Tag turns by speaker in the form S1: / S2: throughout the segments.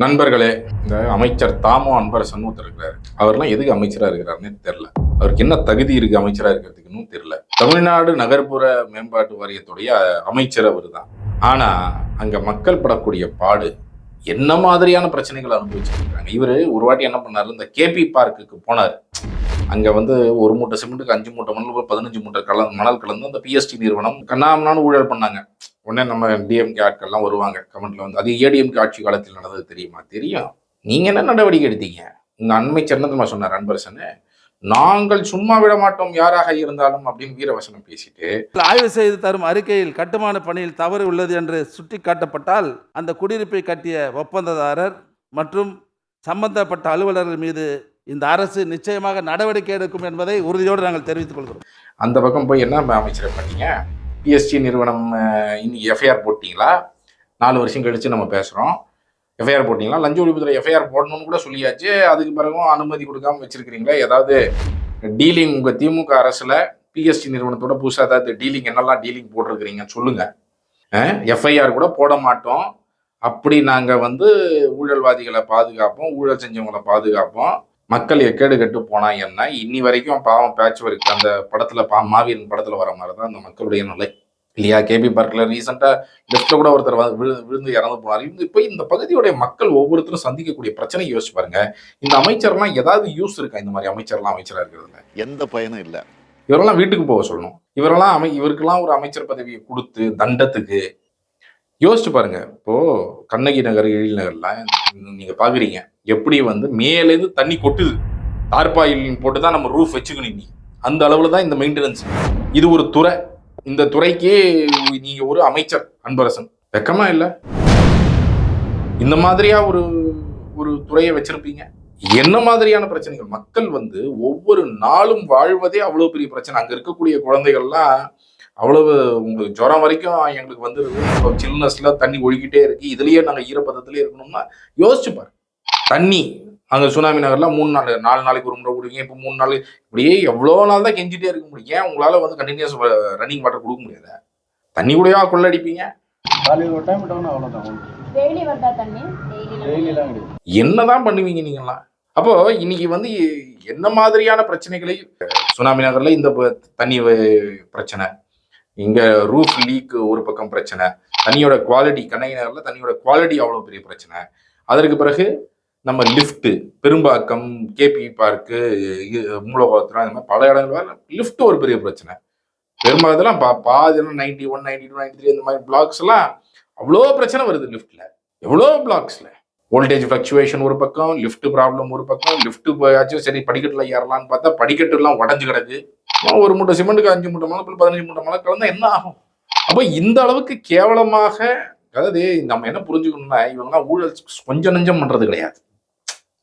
S1: நண்பர்களே இந்த அமைச்சர் தாமோ அன்பரசன் ஒருத்தர் இருக்கிறாரு. அவர்லாம் எதுக்கு அமைச்சரா இருக்கிறாருன்னு தெரியல. அவருக்கு என்ன தகுதி இருக்கு அமைச்சரா இருக்கிறதுக்குன்னு தெரியல. தமிழ்நாடு நகர்ப்புற மேம்பாட்டு வாரியத்துடைய அமைச்சர் அவர் தான் ஆனா அங்க மக்கள் படக்கூடிய பாடு என்ன மாதிரியான பிரச்சனைகள் அனுபவிச்சிருக்காங்க இவரு ஒரு வாட்டி என்ன பண்ணாரு? இந்த கேபி பார்க்குக்கு போனார். அங்க வந்து ஒரு மூட்டை சிமெண்ட்டுக்கு அஞ்சு மூட்டை மணல் பதினஞ்சு மூட்டை கல மணல் கலந்து அந்த பிஎஸ்டி நிறுவனம் கண்ணாமனான்னு ஊழல் பண்ணாங்க. உடனே நம்ம டிஎம்கே ஆட்கள்லாம் வருவாங்க கமெண்ட்ல வந்து அது ஏடிஎம்கே ஆட்சி காலத்தில் நடந்தது தெரியுமா? தெரியும். நீங்க என்ன நடவடிக்கை எடுத்தீங்க? அண்மைச்சர் என்ன தெரியுமா சொன்னார் அன்பரசனு. நாங்கள் சும்மா விட மாட்டோம் யாராக இருந்தாலும் அப்படின்னு வீரவசனம் பேசிட்டு
S2: ஆய்வு செய்து தரும் அறிக்கையில் கட்டுமான பணியில் தவறு உள்ளது என்று சுட்டிக்காட்டப்பட்டால் அந்த குடியிருப்பை கட்டிய ஒப்பந்ததாரர் மற்றும் சம்பந்தப்பட்ட அலுவலர்கள் மீது இந்த அரசு நிச்சயமாக நடவடிக்கை எடுக்கும் என்பதை உறுதியோடு நாங்கள் தெரிவித்துக் கொள்கிறோம்.
S1: அந்த பக்கம் போய் என்ன அமைச்சரை பண்ணீங்க? பிஎஸ்டி நிறுவனம் அஹ், எஃப்ஐஆர் போட்டிங்களா? நாலு வருஷம் கழித்து நம்ம பேசுகிறோம் எஃப்ஐஆர் போட்டிங்களா? லஞ்ச ஒழிப்புத்துறை எஃப்ஐஆர் போடணும்னு கூட சொல்லியாச்சு. அதுக்கு பிறகும் அனுமதி கொடுக்காம வச்சுருக்கிறீங்களா? ஏதாவது டீலிங் உங்கள் திமுக அரசில் பிஎஸ்டி நிறுவனத்தோட புதுசாக ஏதாவது டீலிங் என்னெல்லாம் டீலிங் போட்டிருக்கிறீங்கன்னு சொல்லுங்கள் எஃப்ஐஆர் கூட போட மாட்டோம். அப்படி நாங்கள் வந்து ஊழல்வாதிகளை பாதுகாப்போம் ஊழல் செஞ்சவங்களை பாதுகாப்போம். மக்கள் எக்கேடு கெட்டு போனா என்ன? இன்னி வரைக்கும் பாவம் பேட்ச் ஒர்க் அந்த படத்துல பா மாவீரன் படத்துல வர மாதிரி தான் அந்த மக்களுடைய நிலை. இல்லையா? கேபி பார்க்ல ரீசெண்டா லெஃப்ட்ல கூட ஒருத்தர் விழு- விழுந்து இறந்து போனார். இந்த இப்போ இந்த பகுதியுடைய மக்கள் ஒவ்வொருத்தரும் சந்திக்கக்கூடிய பிரச்சனை யோசிச்சு பாருங்க. இந்த அமைச்சர்லாம் ஏதாவது யூஸ் இருக்கா? இந்த மாதிரி அமைச்சர்லாம் அமைச்சரா இருக்கிறதுல.
S3: எந்த பயனும் இல்லை.
S1: இவரெல்லாம் வீட்டுக்கு போக சொல்லணும். இவரெல்லாம் அமை இவருக்கெல்லாம் ஒரு அமைச்சர் பதவியை கொடுத்து தண்டத்துக்கு யோசிச்சு பாருங்க. இப்போ கண்ணகி நகர் எழில் நகர்லாம் நீங்க பாக்குறீங்க. எப்படி வந்து மேலேருந்து தண்ணி கொட்டுது? தார்பாயில் போட்டு தான் நம்ம ரூஃப் வச்சுக்கணும் நீ அந்த அளவில் தான் இந்த மெயின்டெனன்ஸ் இது ஒரு துறை. இந்த துறைக்கே நீங்கள் ஒரு அமைச்சர் அன்பரசன். வெக்கமா இல்லை? இந்த மாதிரியா ஒரு ஒரு துறையை வச்சிருப்பீங்க. என்ன மாதிரியான பிரச்சனைகள்? மக்கள் வந்து ஒவ்வொரு நாளும் வாழ்வதே அவ்வளோ பெரிய பிரச்சனை. அங்கே இருக்கக்கூடிய குழந்தைகள்லாம் அவ்வளவு உங்களுக்கு ஜுரம் வரைக்கும் எங்களுக்கு வந்து சில்னஸ்ல தண்ணி ஒழுகிட்டே இருக்கு. இதுலயே நாங்கள் ஈரப்பதத்திலே இருக்கணும்னா யோசிச்சு பாருங்க. தண்ணி. அங்க சுனாமி நகர்ல மூணு நாள் நாலு நாளைக்கு ஒரு முறை விடுவீங்க இப்போ மூணு நாள் இப்படியே எவ்வளோ நாள் தான் கெஞ்சிட்டே இருக்க முடியும். ஏன் உங்களால வந்து கண்டினியூஸ் ரன்னிங் வாட்டர் கொடுக்க முடியாது தண்ணி கூடயா கொள்ளடிப்பீங்க? என்னதான் பண்ணுவீங்க நீங்கெல்லாம்? அப்போ இன்னைக்கு வந்து என்ன மாதிரியான பிரச்சனைகளை சுனாமி நகர்ல இந்த ப- தண்ணி பிரச்சனை. இங்க ரூஃப் லீக் ஒரு பக்கம் பிரச்சனை. தண்ணியோட குவாலிட்டி கண்ணகி நகர்ல தண்ணியோட குவாலிட்டி அவ்வளோ பெரிய பிரச்சனை. அதற்கு பிறகு நம்ம lift Perumbakkam KP park Moolakothalam இந்த மாதிரி பல இடங்கள் லிஃப்ட் ஒரு பெரிய பிரச்சனை. பெரும்பாக்கத்துலாம் பா பாதிலாம் ninety one ninety two ninety three இந்த மாதிரி பிளாக்ஸ் எல்லாம் அவ்வளோ பிரச்சனை வருது லிஃப்ட்ல எவ்வளோ பிளாக்ஸ்ல வோல்டேஜ் ஃப்ளக்சுவேஷன் ஒரு பக்கம் லிஃப்ட் ப்ராப்ளம் ஒரு பக்கம் லிஃப்ட் போயாச்சும் சரி படிக்கட்டில் ஏறலாம்னு பார்த்தா படிக்கட்டு எல்லாம் உடஞ்சு கிடக்கு. ஒரு மூட்டை சிமெண்ட்டுக்கு அஞ்சு மூட்டை மலை பதினஞ்சு மூட்டை மலை கலந்தா என்ன ஆகும்? அப்போ இந்த அளவுக்கு கேவலமாக அதாவது நம்ம என்ன புரிஞ்சுக்கணும்னா இவங்கெல்லாம் ஊழல் கொஞ்சம் நஞ்சம் பண்ணுறது கிடையாது.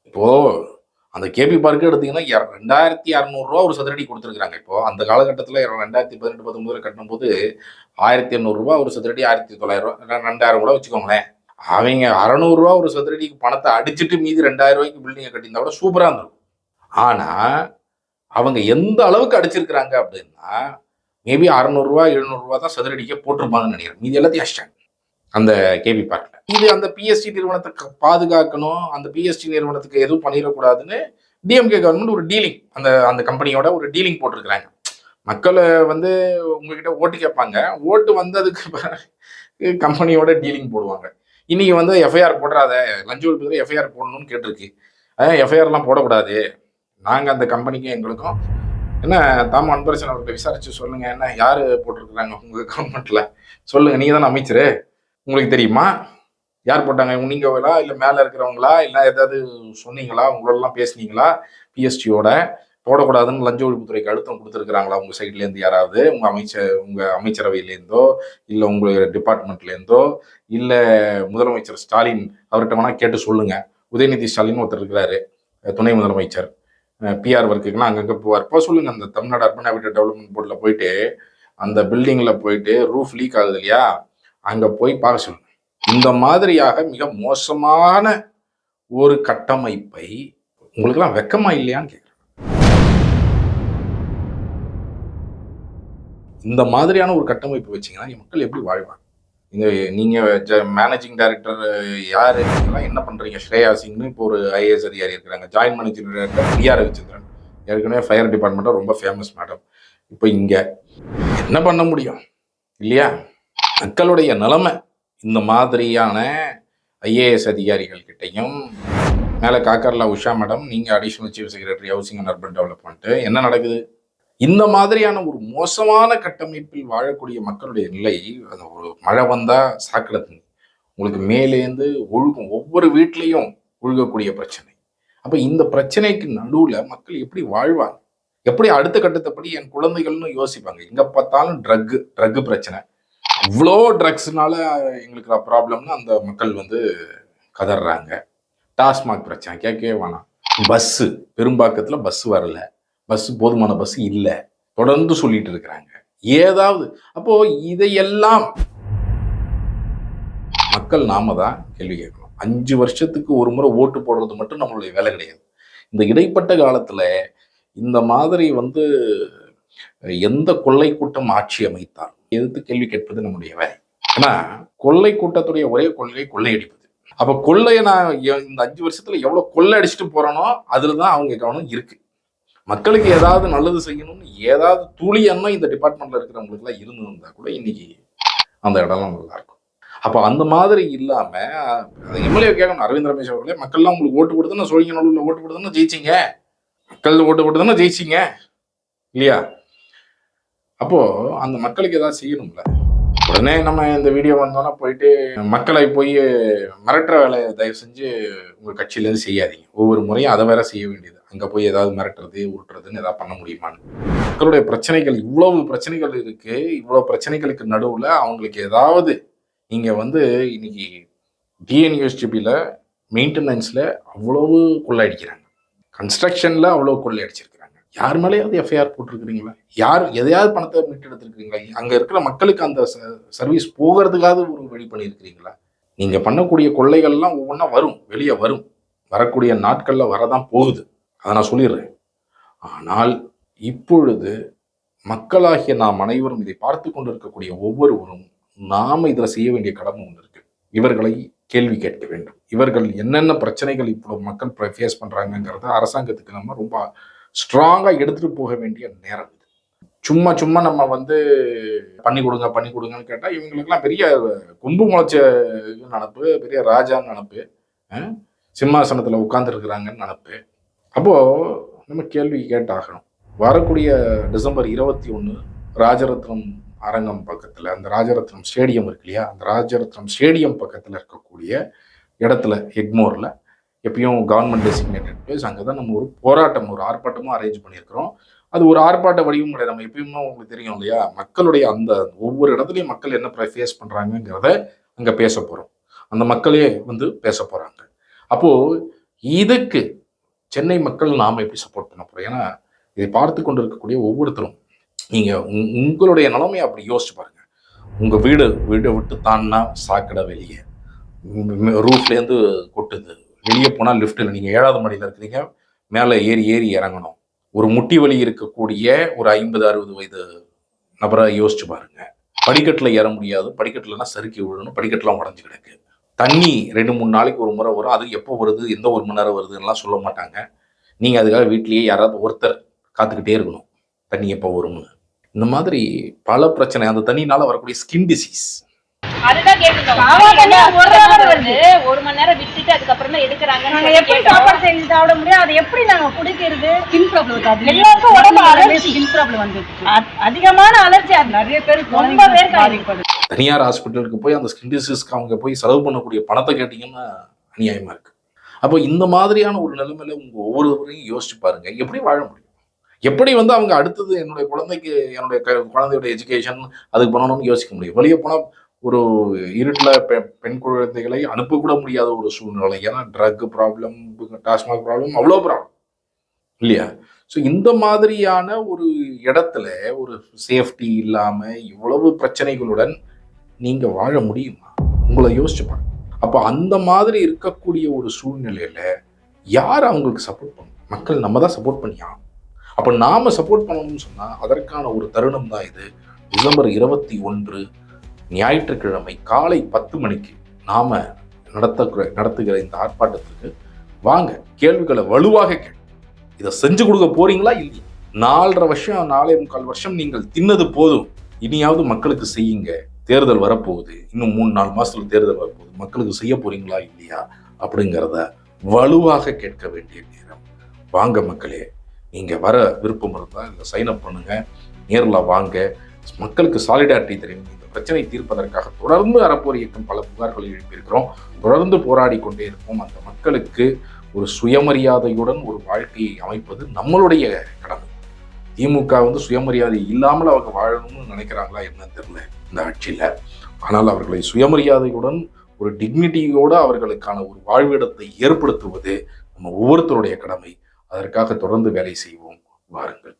S1: இப்போது அந்த கேபி பார்க்கு எடுத்தீங்கன்னா இர- ரெண்டாயிரத்தி அறநூறுரூவா ஒரு சதுரடி கொடுத்துருக்குறாங்க. இப்போ அந்த காலகட்டத்தில் ரெண்டாயிரத்தி பதினெட்டு பத்தொன்பதுல கட்டும்போது ஆயிரத்தி எண்ணூறுரூவா ஒரு சதுரடி ஆயிரத்தி தொள்ளாயிரம் ரெண்டாயிரம் கூட வச்சுக்கோங்களேன். அவங்க அறநூறுரூவா ஒரு சதுரடிக்கு பணத்தை அடிச்சுட்டு மீதி ரெண்டாயிரம் ரூபாய்க்கு பில்டிங்கை கட்டியிருந்தா கூட சூப்பராக இருந்திருக்கும். ஆனால் அவங்க எந்த அளவுக்கு அடிச்சிருக்கிறாங்க அப்படின்னா மேபி அறநூறுரூவா எழுநூறுரூவா தான் சதுரடிக்கே போட்டிருப்பாங்கன்னு நினைக்கிறேன். மீதி எல்லாத்தையும் அஷ்டாங்க அந்த கேபி பார்க்கில். இது அந்த பிஎஸ்டி நிறுவனத்தை க- பாதுகாக்கணும் அந்த பிஎஸ்டி நிறுவனத்துக்கு எதுவும் பண்ணிடக்கூடாதுன்னு டிஎம்கே கவர்மெண்ட் ஒரு டீலிங் அந்த அந்த கம்பெனியோட ஒரு டீலிங் போட்டிருக்கிறாங்க. மக்களை வந்து உங்ககிட்ட ஓட்டு கேட்பாங்க. ஓட்டு வந்ததுக்கு கம்பெனியோட டீலிங் போடுவாங்க. இன்னைக்கு வந்து எஃப்ஐஆர் போடுறாத லஞ்ச ஒழிப்பு எஃப்ஐஆர் போடணும்னு கேட்டிருக்கு. எஃப்ஐஆர்லாம் போடக்கூடாது. நாங்கள் அந்த கம்பெனிக்கும் எங்களுக்கும் என்ன தாம அன்பரசன் அவர்கிட்ட விசாரிச்சு சொல்லுங்க என்ன யார் போட்டிருக்கிறாங்க உங்கள் கவர்மெண்ட்டில் சொல்லுங்க நீங்கள் தானே அமைச்சரு? உங்களுக்கு தெரியுமா? யார் போட்டாங்க? நீங்களா இல்லை மேலே இருக்கிறவங்களா? இல்லை ஏதாவது சொன்னீங்களா? உங்களெல்லாம் பேசுனீங்களா? பிஎஸ்டியோட போடக்கூடாதுன்னு லஞ்ச ஒழிப்புத்துறைக்கு அழுத்தம் கொடுத்துருக்குறாங்களா உங்கள் சைட்லேருந்து யாராவது? உங்கள் அமைச்சர் உங்கள் அமைச்சரவையிலேருந்தோ? இல்லை உங்கள் டிபார்ட்மெண்ட்லேருந்தோ இல்லை முதலமைச்சர் ஸ்டாலின் அவர்கிட்ட வேணால் கேட்டு சொல்லுங்கள் உதயநிதி ஸ்டாலின் ஒருத்தர் இருக்கிறாரு. துணை முதலமைச்சர். பிஆர் ஒர்க்குக்குலாம் அங்கங்கே போவார். இப்போ சொல்லுங்கள் அந்த தமிழ்நாடு அர்பன் ஹாபிட்டட் டெவலப்மெண்ட் போர்டில் போயிட்டு அந்த பில்டிங்கில் போயிட்டு ரூஃப் லீக் ஆகுது இல்லையா? அங்கே போய் பார்க்க சொல்லணும் இந்த மாதிரியாக மிக மோசமான ஒரு கட்டமைப்பை உங்களுக்கெல்லாம் வெக்கமா இல்லையான்னு கேட்குறேன் இந்த மாதிரியான ஒரு கட்டமைப்பு வச்சிங்கன்னா மக்கள் எப்படி வாழ்வாங்க? இந்த நீங்கள் மேனேஜிங் டைரக்டர் யார்? இதெல்லாம் என்ன பண்ணுறீங்க ஸ்ரேயா சிங்னு இப்போ ஒரு ஐஏஎஸ் அதிகாரி இருக்கிறாங்க. Joint managing director PR Ravichandran. ஏற்கனவே ஃபயர் டிபார்ட்மெண்ட்டாக ரொம்ப ஃபேமஸ் மேடம் இப்போ இங்கே என்ன பண்ண முடியும்? இல்லையா? மக்களுடைய நிலைமை. இந்த மாதிரியான ஐஏஎஸ் அதிகாரிகள் கிட்டையும் மேலே காக்கர்லா உஷா மேடம் நீங்கள் additional chief secretary housing and urban development என்ன நடக்குது? இந்த மாதிரியான ஒரு மோசமான கட்டமைப்பில் வாழக்கூடிய மக்களுடைய நிலை அந்த ஒரு மழை வந்தால் சாக்கடை தண்ணி. உங்களுக்கு மேலேந்து ஒழுகும் ஒவ்வொரு வீட்லேயும் ஒழுகக்கூடிய பிரச்சனை. அப்போ இந்த பிரச்சனைக்கு நடுவில் மக்கள் எப்படி வாழ்வாங்க? எப்படி அடுத்த கட்டத்தைப்படி என் குழந்தைகள்னு யோசிப்பாங்க? எங்கே பார்த்தாலும் ட்ரக்கு ட்ரக்கு பிரச்சனை. இவ்வளோ ட்ரக்ஸ்னால எங்களுக்கு ப்ராப்ளம்னு அந்த மக்கள் வந்து கதறாங்க டாஸ்மாக் பிரச்சனை. கேட்கவே வேணாம். பஸ்ஸு பெரும்பாக்கத்தில் பஸ் வரல. பஸ் போதுமான பஸ் இல்லை. தொடர்ந்து சொல்லிட்டு இருக்கிறாங்க. ஏதாவது அப்போ இதையெல்லாம் மக்கள் நாம தான் கேள்வி கேட்கணும். அஞ்சு வருஷத்துக்கு ஒரு முறை ஓட்டு போடுறது மட்டும் நம்மளுடைய வேலை கிடையாது. இந்த இடைப்பட்ட காலத்தில் இந்த மாதிரி வந்து எந்த கொள்ளை கூட்டம் ஆட்சி அமைத்தால் எதிர்த்து கேள்வி கேட்பது நம்முடைய வேலை. ஏன்னா கொள்ளை கூட்டத்துடைய ஒரே கொள்கை கொள்ளையடிப்பது. அப்ப கொள்ளையை நான் இந்த அஞ்சு வருஷத்துல எவ்வளவு கொள்ளை அடிச்சுட்டு போறானோ அதுல தான் அவங்க கவனம் இருக்கு. மக்களுக்கு ஏதாவது நல்லது செய்யணும்னு ஏதாவது துளி எண்ணம் இந்த டிபார்ட்மெண்ட்ல இருக்கிறவங்களுக்கு எல்லாம் இருந்திருந்தா கூட இன்னைக்கு அந்த இடம்லாம் நல்லா இருக்கும் அப்போ அந்த மாதிரி இல்லாம எம்எல்ஏ கேட்கணும் அரவிந்த் ரமேஷ் அவர்களே மக்கள்லாம் உங்களுக்கு ஓட்டு போட்டு தானே நடுவில் ஓட்டு போட்டு தானே ஜெயிச்சிங்க. மக்கள் ஓட்டு போட்டு தானே ஜெயிச்சிங்க. இல்லையா? அப்போ அந்த மக்களுக்கு ஏதாவது செய்யணும்ல? உடனே நம்ம இந்த வீடியோ வந்தோன்னா போயிட்டு மக்களை போய் மிரட்டுற வேலையை தயவு செஞ்சு உங்க கட்சியிலேருந்து செய்யாதீங்க. ஒவ்வொரு முறையும் அதை வேற செய்ய வேண்டியது. அங்க போய் ஏதாவது மிரட்டுறது உருட்டுறதுன்னு ஏதாவது பண்ண முடியுமான்னு. மக்களுடைய பிரச்சனைகள் இவ்வளவு பிரச்சனைகள் இருக்கு. இவ்வளவு பிரச்சனைகளுக்கு நடுவில் அவங்களுக்கு ஏதாவது நீங்க வந்து இன்னைக்கு டிஎன்யூஎஸ்டிபியில் மெயின்டெனன்ஸில் அவ்வளவு கொள்ளையடிக்கிறாங்க. கன்ஸ்ட்ரக்ஷனில் அவ்வளோ கொள்ளையடிச்சிருக்கிறாங்க யார் மேலேயாவது எஃப்ஐஆர் போட்டிருக்கிறீங்களா? யார் எதையாவது பணத்தை மீட்டு எடுத்திருக்கிறீங்களா அங்கே இருக்கிற மக்களுக்கு அந்த சர்வீஸ் போகிறதுக்காவது ஒரு வழி பண்ணியிருக்கிறீங்களா? நீங்கள் பண்ணக்கூடிய கொள்ளைகள்லாம் ஒவ்வொன்றா வரும் வெளியே வரும். வரக்கூடிய நாட்களில் வரதான் போகுது. அதை நான் சொல்லிடுறேன். ஆனால் இப்பொழுது மக்களாகிய நாம் அனைவரும் இதை பார்த்து கொண்டிருக்கக்கூடிய ஒவ்வொருவரும் நாம இதில் செய்ய வேண்டிய கடமை ஒன்று இருக்குது இவர்களை கேள்வி கேட்க வேண்டும். இவர்கள் என்னென்ன பிரச்சனைகள் இப்போ மக்கள் ஃபேஸ் பண்ணுறாங்கங்கிறத அரசாங்கத்துக்கு நம்ம ரொம்ப ஸ்ட்ராங்காக எடுத்துகிட்டு போக வேண்டிய நேரம் இது. சும்மா சும்மா நம்ம வந்து பண்ணி கொடுங்க பண்ணி கொடுங்கன்னு கேட்டால் இவங்களுக்கெல்லாம் பெரிய கொம்பு முளைச்ச நினப்பு பெரிய ராஜான்னு நினப்பு சிம்மாசனத்தில் உட்காந்துருக்குறாங்கன்னு நினப்பு அப்போது நம்ம கேள்வி கேட்டாகணும். வரக்கூடிய டிசம்பர் இருபத்தி ஒன்று ராஜரத்னம் அரங்கம் பக்கத்தில் அந்த ராஜரத்னம் ஸ்டேடியம் இருக்கு இல்லையா? அந்த ராஜரத்னம் ஸ்டேடியம் பக்கத்தில் இருக்கக்கூடிய இடத்துல எக்மோரில் எப்பயும் கவர்மெண்ட் டெசிக்னேட்டட் பிளேஸ் அங்கே தான் நம்ம ஒரு போராட்டம் ஒரு ஆர்ப்பாட்டமும் அரேஞ்ச் பண்ணியிருக்கிறோம். அது ஒரு ஆர்ப்பாட்ட வடிவம் கிடையாது நம்ம எப்பயுமே உங்களுக்கு தெரியும் இல்லையா? மக்களுடைய அந்த ஒவ்வொரு இடத்துலையும் மக்கள் என்ன ஃபேஸ் பண்ணுறாங்கங்கிறத அங்கே பேச போகிறோம் அந்த மக்களே வந்து பேச போகிறாங்க அப்போது இதுக்கு சென்னை மக்கள் நாம் எப்படி சப்போர்ட் பண்ண போகிறோம் ஏன்னா இதை பார்த்து கொண்டு இருக்கக்கூடிய ஒவ்வொருத்தரும் நீங்கள் உங்களுடைய நிலைமையை அப்படி யோசிச்சு பாருங்கள் உங்கள் வீடு வீடை விட்டு தாண்டினா சாக்கடை வெளியே. ரூஃப்லேருந்து கொட்டுது. வெளியே போனால் லிஃப்ட்டில் நீங்கள் ஏழாவது மாடியில் இருக்கிறீங்க மேலே ஏறி ஏறி இறங்கணும். ஒரு முட்டி வலி இருக்கக்கூடிய ஒரு ஐம்பது அறுபது வயது நபராக யோசிச்சு பாருங்க. படிக்கட்டில் ஏற முடியாது. படிக்கட்டுலனா சறுக்கி விழணும் படிக்கட்டுலாம் உடஞ்சி கிடக்கு. தண்ணி ரெண்டு மூணு நாளைக்கு ஒரு முறை வரும். அது எப்போ வருது? எந்த ஒரு மணி நேரம் வருதுன்னெலாம் சொல்ல மாட்டாங்க. நீங்கள் அதுக்காக வீட்லேயே யாராவது ஒருத்தர் காத்துக்கிட்டே இருக்கணும். தண்ணி எப்போ வரும்னு. இந்த மாதிரி பல பிரச்சனை. அந்த தண்ணினால் வரக்கூடிய ஸ்கின் டிசீஸ்
S3: அதுதான்
S4: ஒரு
S3: மணி நேரம் விட்டுட்டு அதுக்கப்புறம்
S4: நாங்க எப்படி
S3: கேட்டோம்.
S4: சாப்பாடு செஞ்சு சாப்பிட முடியும்? அதை எப்படி நாங்க குடிக்கிறது?
S5: ஸ்கின் ப்ராப்ளம் இருக்காது
S4: எல்லாருக்கும் உடம்பு அலர்ஜி
S5: ஸ்கின் ப்ராப்ளம் வந்துருச்சு
S4: அ- அதிகமான அலர்ஜி அது
S5: நிறைய பேர்
S4: ரொம்ப பேருக்கு
S5: பாதிக்கப்படுது.
S1: தனியார் ஹாஸ்பிட்டலுக்கு போய் அந்த ஸ்கின் டிசீஸ்க்கு அவங்க போய் செலவு பண்ணக்கூடிய பணத்தை கேட்டிங்கன்னா அநியாயமா இருக்கு. அப்போ இந்த மாதிரியான ஒரு நிலைமையில உங்க ஒவ்வொருவரையும் யோசிச்சு பாருங்க. எப்படி வாழ முடியும்? எப்படி வந்து அவங்க அடுத்தது என்னுடைய குழந்தைக்கு என்னுடைய குழந்தையோட எஜுகேஷன் அதுக்கு பண்ணணும்னு யோசிக்க முடியும்? வெளியே போனால் ஒரு இருட்டில் பெ பெண் குழந்தைகளை அனுப்பக்கூட முடியாத ஒரு சூழ்நிலை. ஏன்னா ட்ரக் ப்ராப்ளம் டாஸ்மாக் ப்ராப்ளம் அவ்வளோ ப்ராப்ளம் இல்லையா? ஸோ இந்த மாதிரியான ஒரு இடத்துல ஒரு சேஃப்டி இல்லாமல் இவ்வளவு பிரச்சனைகளுடன் நீங்கள் வாழ முடியுமா? உங்களை யோசிச்சுப்பாங்க அப்போ அந்த மாதிரி இருக்கக்கூடிய ஒரு சூழ்நிலையில் யார் அவங்களுக்கு சப்போர்ட் பண்ணும்? மக்கள் நம்ம தான் சப்போர்ட் பண்ணியா? அப்போ நாம் சப்போர்ட் பண்ணணும்னு சொன்னால் அதற்கான ஒரு தருணம் தான் இது. டிசம்பர் இருபத்தி ஒன்று ஞாயிற்றுக்கிழமை காலை பத்து மணிக்கு நாம் நடத்த நடத்துகிற இந்த ஆர்ப்பாட்டத்துக்கு வாங்க கேள்விகளை வலுவாக கேட்டு இதை செஞ்சு கொடுக்க போறீங்களா இல்லையா? நாலரை வருஷம் நாலே முக்கால் வருஷம் நீங்கள் தின்னது போதும். இனியாவது மக்களுக்கு செய்யுங்க. தேர்தல் வரப்போகுது. இன்னும் மூணு நாலு மாசத்துல தேர்தல் வரப்போகுது. மக்களுக்கு செய்ய போறீங்களா இல்லையா? அப்படிங்கிறத வலுவாக கேட்க வேண்டிய நேரம். வாங்க மக்களே நீங்க வர விருப்பம் இருந்தால் இதில் சைன் அப் பண்ணுங்க. நேரில் வாங்க. மக்களுக்கு சாலிடாரிட்டி தெரியும் பிரச்சனை தீர்ப்பதற்காக தொடர்ந்து அறப்போர் இயக்கம் பல புகார்களை எழுப்பியிருக்கிறோம். தொடர்ந்து போராடி கொண்டே இருப்போம். அந்த மக்களுக்கு ஒரு சுயமரியாதையுடன் ஒரு வாழ்க்கையை அமைப்பது நம்மளுடைய கடமை. திமுக வந்து சுயமரியாதை இல்லாமல் அவங்க வாழணும்னு நினைக்கிறாங்களா என்னன்னு தெரியல இந்த ஆட்சியில். ஆனால் அவர்களை சுயமரியாதையுடன் ஒரு டிக்னிட்டியோடு அவர்களுக்கான ஒரு வாழ்விடத்தை ஏற்படுத்துவது நம்ம ஒவ்வொருத்தருடைய கடமை. அதற்காக தொடர்ந்து வேலை செய்வோம். வாருங்கள்.